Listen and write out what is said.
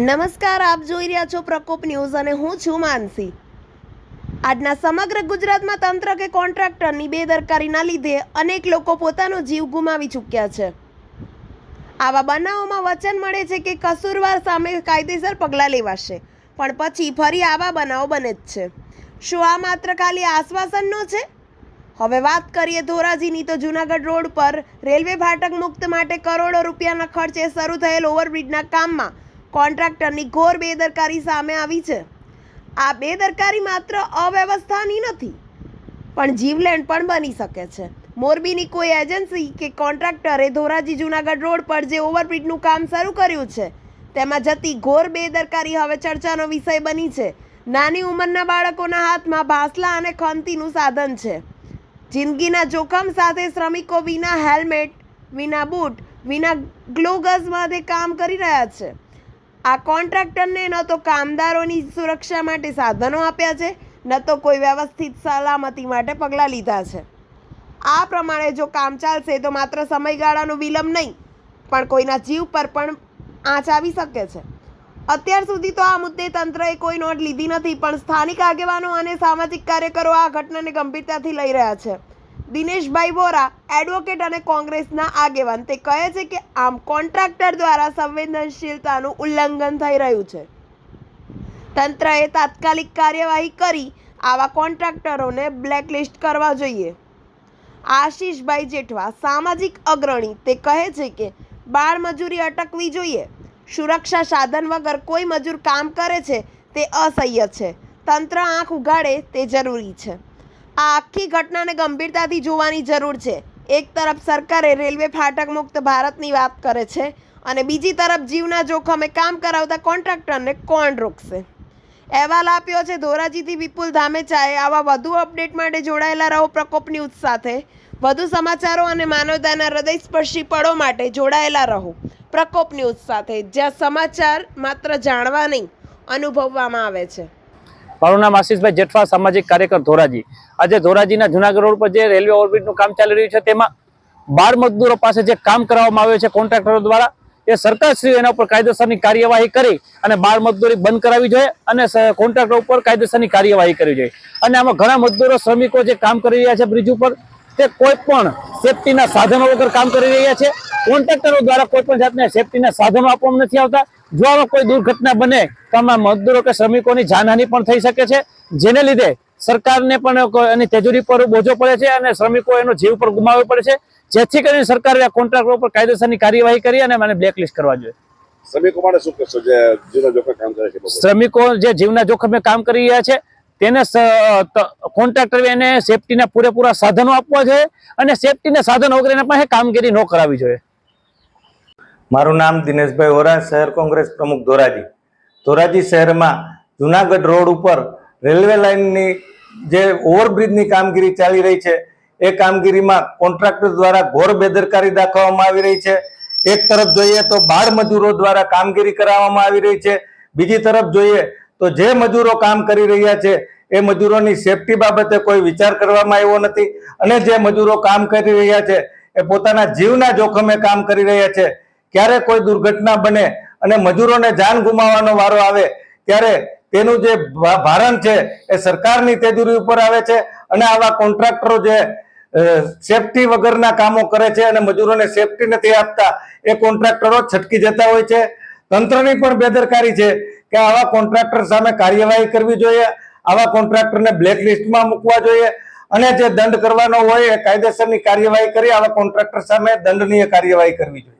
નમસ્કાર, આપ જોઈ રહ્યા છો પ્રકોપ ન્યૂઝ અને હું છું માનસી. આજના સમગ્ર ગુજરાતમાં તંત્ર કે કોન્ટ્રાક્ટરની બેદરકારીના લીધે અનેક લોકો પોતાનો જીવ ગુમાવી ચૂક્યા છે. આવા બનાવોમાં વચન મળે છે કે કસૂરવાર સામે કાયદેસર પગલાં લેવાશે, પણ પછી ફરી આવા બનાવો બને જ છે. શું આ માત્ર ખાલી આશ્વાસનનો છે? હવે વાત કરીએ ધોરાજીની તો જુનાગઢ રોડ પર રેલવે ફાટક મુક્ત માટે કરોડો રૂપિયાના ખર્ચે શરૂ થયેલ ઓવરબ્રિજના કામમાં કોન્ટ્રાક્ટરની ઘોર બેદરકારી સામે આવી છે. આ બેદરકારી માત્ર અવ્યવસ્થાની નથી, પણ જીવલેણ પણ બની શકે છે. મોરબીની કોઈ એજન્સી કે કોન્ટ્રાક્ટરે ધોરાજી જુનાગઢ રોડ પર જે ઓવરબ્રિજનું કામ શરૂ કર્યું છે, તેમાં જતી ઘોર બેદરકારી હવે ચર્ચાનો વિષય બની છે. નાની ઉંમરના બાળકોના હાથમાં ભાસલા અને ખંતીનું સાધન છે. જિંદગીના જોખમ સાથે શ્રમિકો વિના હેલ્મેટ, વિના બૂટ, વિના ગ્લોગઝમાં તે કામ કરી રહ્યા છે. આ કોન્ટ્રાક્ટરને ન તો કામદારોની સુરક્ષા માટે સાધનો આપ્યા છે, ન તો કોઈ વ્યવસ્થિત સલામતી માટે પગલાં લીધા છે. આ પ્રમાણે જો કામ ચાલશે તો માત્ર સમયગાળાનો વિલંબ નહીં, પણ કોઈના જીવ પર પણ આંચ આવી શકે છે. અત્યાર સુધી તો આ મુદ્દે તંત્રએ કોઈ નોંધ લીધી નથી, પણ સ્થાનિક આગેવાનો અને સામાજિક કાર્યકરો આ ઘટનાને ગંભીરતાથી લઈ રહ્યા છે. દિનેશભાઈ વોરા એડવોકેટ અને કોંગ્રેસના આગેવાન. તે કહે છે કે આમ કોન્ટ્રાક્ટર દ્વારા સંવેદનશીલતાનું ઉલ્લંઘન થઈ રહ્યું છે. તંત્રએ તાત્કાલિક કાર્યવાહી કરી આવા કોન્ટ્રાક્ટરોને બ્લેકલિસ્ટ કરવા જોઈએ. આશીષભાઈ જેઠવા, સામાજિક અગ્રણી, તે કહે છે કે બાળ મજૂરી અટકવી જોઈએ. સુરક્ષા સાધન વગર કોઈ મજૂર કામ કરે છે, તે અસહ્ય છે. તંત્ર આંખ ઉગાડે તે જરૂરી છે. આ આખી ઘટનાને ગંભીરતાથી જોવાની જરૂર છે. એક તરફ સરકારે રેલવે ફાટક મુક્ત ભારતની વાત કરે છે અને બીજી તરફ જીવના જોખમે કામ કરાવતા કોન્ટ્રાક્ટરને કોણ રોકશે? અહેવાલ આપ્યો છે, ધોરાજીથી વિપુલ ધામેચાએ આવા વધુ અપડેટ માટે જોડાયેલા રહો પ્રકોપ ન્યૂઝ સાથે. વધુ સમાચારો અને માનવતાના હૃદયસ્પર્શી પળો માટે જોડાયેલા રહો પ્રકોપ ન્યૂઝ સાથે. જ્યાં સમાચાર માત્ર જાણવા નહીં, અનુભવવામાં આવે છે. મારું નામ જેઠવા, સામાજિક કાર્યકર ધોરાજી. આજે ધોરાજીના જુનાગઢ રોડ પર જે રેલવે ઓવરબ્રિજનું કામ ચાલી રહ્યું છે, તેમાં બાળ મજદૂરો પાસે જે કામ કરાવવામાં આવ્યું છે કોન્ટ્રાક્ટરો દ્વારા, એ સરકારશ્રી એના ઉપર કાયદેસરની કાર્યવાહી કરી અને બાળ મજદૂરી બંધ કરાવવી જોઈએ અને કોન્ટ્રાક્ટર ઉપર કાયદેસરની કાર્યવાહી કરવી જોઈએ. અને આમાં ઘણા મજદૂરો, શ્રમિકો જે કામ કરી રહ્યા છે બ્રિજ ઉપર, તે કોઈ પણ સેફટીના સાધનો વગર કામ કરી રહ્યા છે. કોન્ટ્રાક્ટરો દ્વારા કોઈ પણ જાતના સેફટીના સાધનો આપવામાં નથી આવતા. જો આમાં કોઈ દુર્ઘટના બને તો આમાં મજદૂરો કે શ્રમિકોની જાનહાનિ પણ થઈ શકે છે. જેને લીધે સરકારને પણ એની તેજુરી પર બોજો પડે છે અને શ્રમિકો એનો જીવ પર ગુમાવવો પડે છે. જેથી કરીને સરકારે આ કોન્ટ્રાક્ટરો પર કાયદેસરની કાર્યવાહી કરી અને મને બ્લેકલિસ્ટ કરવા જોઈએ. શ્રમિકો માટે શું કરશો? જે જીવના જોખમે કામ કરે છે શ્રમિકો જે જીવના જોખમે કામ કરી રહ્યા છે તેને કોન્ટ્રાક્ટર એને સેફટીના પૂરેપૂરા સાધનો આપવા જોઈએ અને સેફટીના સાધનો વગર એના પાસે કામગીરી ન કરાવવી જોઈએ. મારું નામ દિનેશભાઈ ઓરા શહેર કોંગ્રેસ પ્રમુખ ધોરાજી. ધોરાજી શહેરમાં જુનાગઢ રોડ ઉપર રેલવે લાઇનની જે ઓવરબ્રિજની કામગીરી ચાલી રહી છે, એ કામગીરીમાં કોન્ટ્રાક્ટર દ્વારા ઘોર બેદરકારી દાખવવામાં આવી રહી છે. એક તરફ જોઈએ તો બાળ મજૂરો દ્વારા કામગીરી કરાવવામાં આવી રહી છે, બીજી તરફ જોઈએ તો જે મજૂરો કામ કરી રહ્યા છે, એ મજૂરોની સેફટી બાબતે કોઈ વિચાર કરવામાં આવ્યો નથી અને જે મજૂરો કામ કરી રહ્યા છે, એ પોતાના જીવના જોખમે કામ કરી રહ્યા છે. ક્યારે કોઈ દુર્ઘટના બને અને મજૂરોને જાન ગુમાવવાનો વારો આવે, ત્યારે તેનું જે ભારણ છે એ સરકારની તેજુરી ઉપર આવે છે અને આવા કોન્ટ્રાક્ટરો જે સેફટી વગરના કામો કરે છે અને મજૂરોને સેફટી નથી આપતા, એ કોન્ટ્રાક્ટરો છટકી જતા હોય છે. તંત્રની પણ બેદરકારી છે કે આવા કોન્ટ્રાક્ટર સામે કાર્યવાહી કરવી જોઈએ, આવા કોન્ટ્રાક્ટરને બ્લેકલિસ્ટમાં મૂકવા જોઈએ અને જે દંડ કરવાનો હોય એ કાયદેસરની કાર્યવાહી કરી, આવા કોન્ટ્રાક્ટર સામે દંડનીય કાર્યવાહી કરવી જોઈએ.